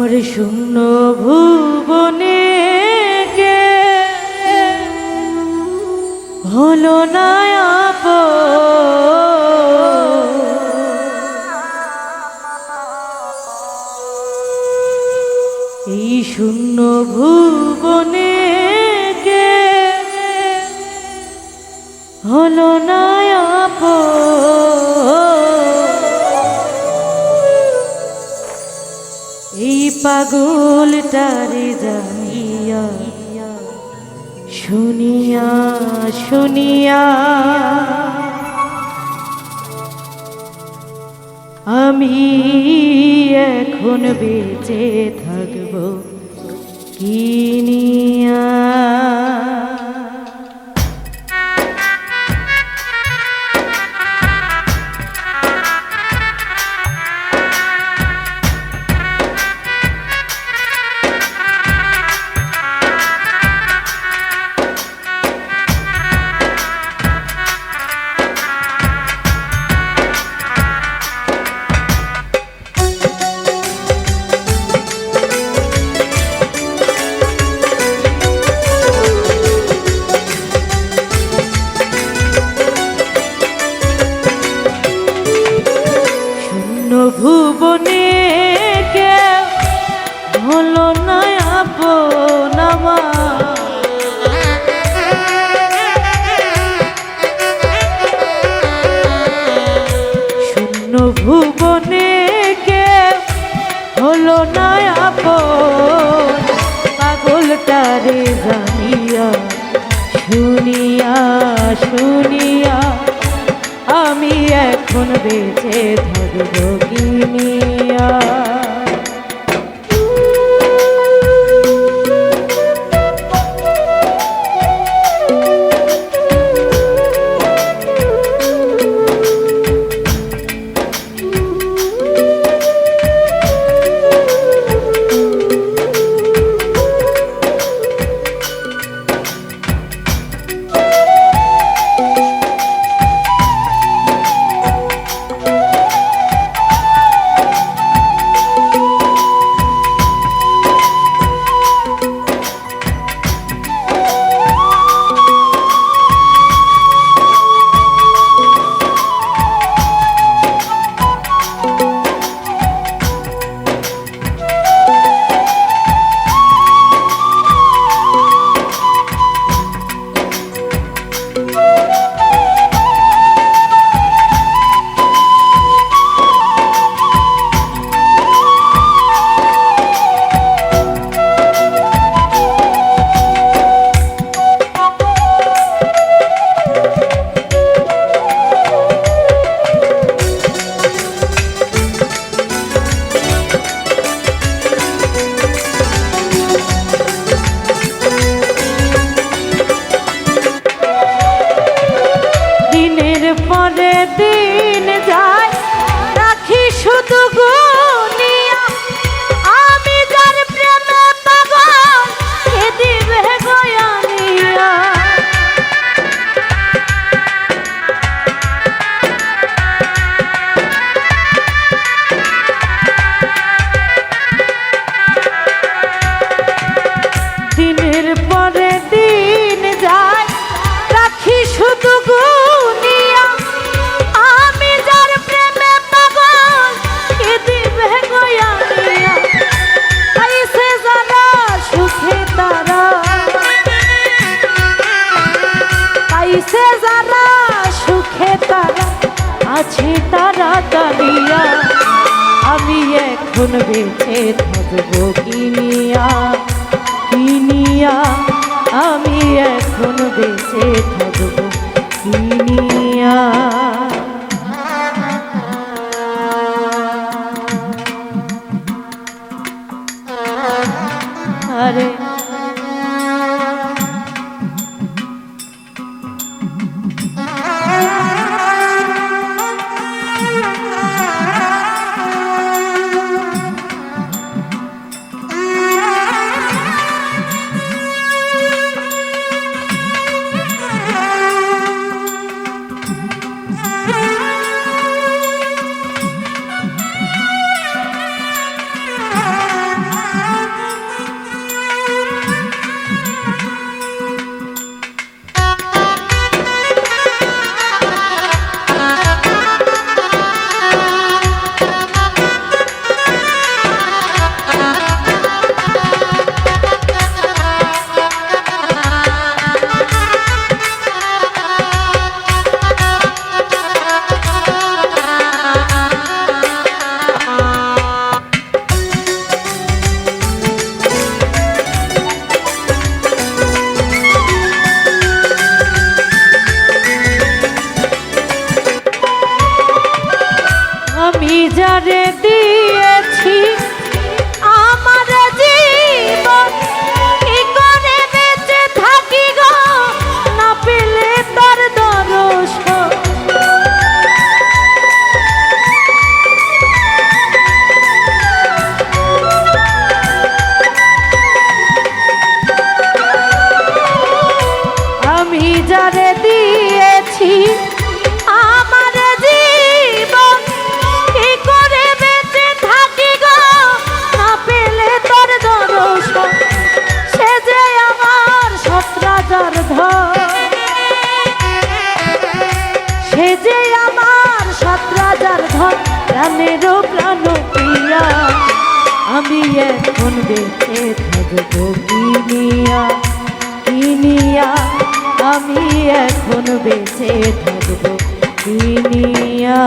ঘর শূন্য ভুবনে কে? হলো না এই শূন্য ভুবনে কে? হলো না। পাগলটারে জানিয়া শুনিয়া শুনিয়া আমি এখন বেঁচে থাকব। কিনিয়া হলো না আপন আমার। শূন্য ভুবনে কেউ হলো না আপন পাগলটারে জানিয়া, শুনিয়া শুনিয়া, আমি এখন বেঁচে থাকব কিনিয়া আইসে যারা সুখে তারা, আছে তারা তালিয়া আমি এখন বেঁচে থাকব কিনিয়া কিনিয়া আমি এখন বেঁচে থাকব de দিয়ে কোন বেঁচে থাকব কিনিয়া কিনিয়া। আমি এখন বেঁচে থাকব কিনিয়া।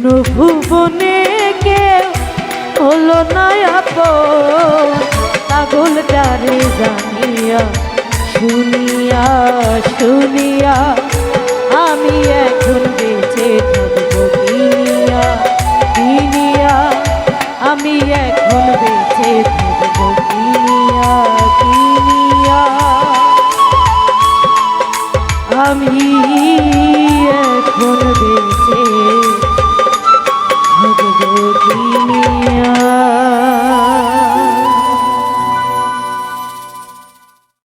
শূন্য ভুবনে কেউ হলো নয়াপ তাগুল ডারে জানিয়া, শুনিয়া শুনিয়া, আমি এখন বেঁচে থাকব কিনিয়া কিনিয়া, আমি এখন বেঁচে থাকব কিনিয়া কিনিয়া। আমি এখন বেঁচে